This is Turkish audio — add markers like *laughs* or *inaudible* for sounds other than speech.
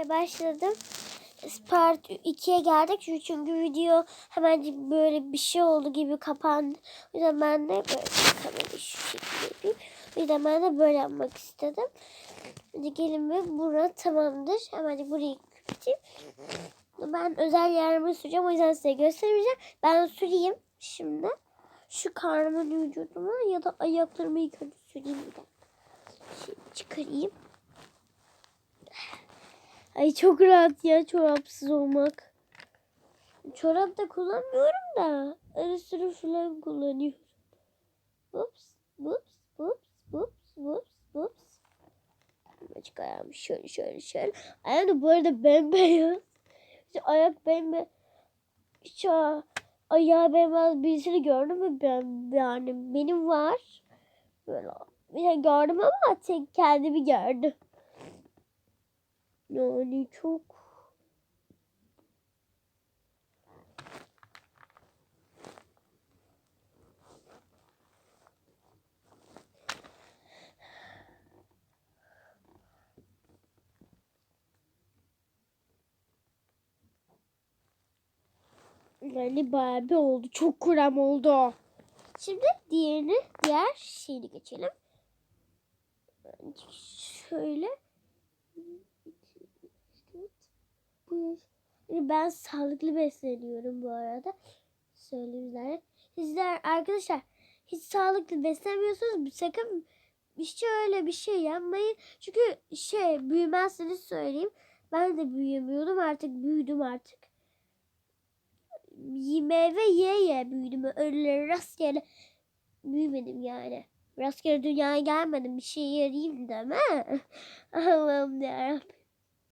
çekmeye başladım. Part 2'ye geldik çünkü, video hemen böyle bir şey oldu gibi kapandı. O yüzden ben de böyle kamerayı şu şekilde yapayım. O yüzden ben de böyle yapmak istedim. Hadi gelin ve bura tamamdır. Hemen de burayı kapatayım. Ben özel yerimi süreceğim. O yüzden size göstermeyeceğim. Ben süreyim şimdi. Şu karnımın vücuduma ya da ayaklarımı ilk süreyim bir dakika. Şimdi çıkarayım. Ay çok rahat ya çorapsız olmak. Çorap da kullanmıyorum da. Ara sıra falan kullanıyorum. Ups, ups, ups, ups, ups, ups. Açık ayağım şöyle şöyle şöyle. Ayağım da bu arada bembeyaz. İşte ayak. Hiç a- ayağı bembeyaz birisini gördüm mü ben yani benim var. Böyle bir gördüm ama tek kendimi gördüm. Yani çok yani bayağı bir oldu. Çok krem oldu. Şimdi diğerini, diğer şeyini geçelim. Şöyle. Yani ben sağlıklı besleniyorum bu arada. Söyleyeyim. Sizler arkadaşlar hiç sağlıklı beslenmiyorsanız sakın hiç öyle bir şey yapmayın. Çünkü şey büyümezseniz söyleyeyim. Ben de büyüyemiyordum artık büyüdüm artık. Meyve ye ye büyüdüm. Öyle rastgele büyümedim yani. Rastgele dünyaya gelmedim. Bir şey yarayayım deme. *laughs* Allah'ım yarabbim.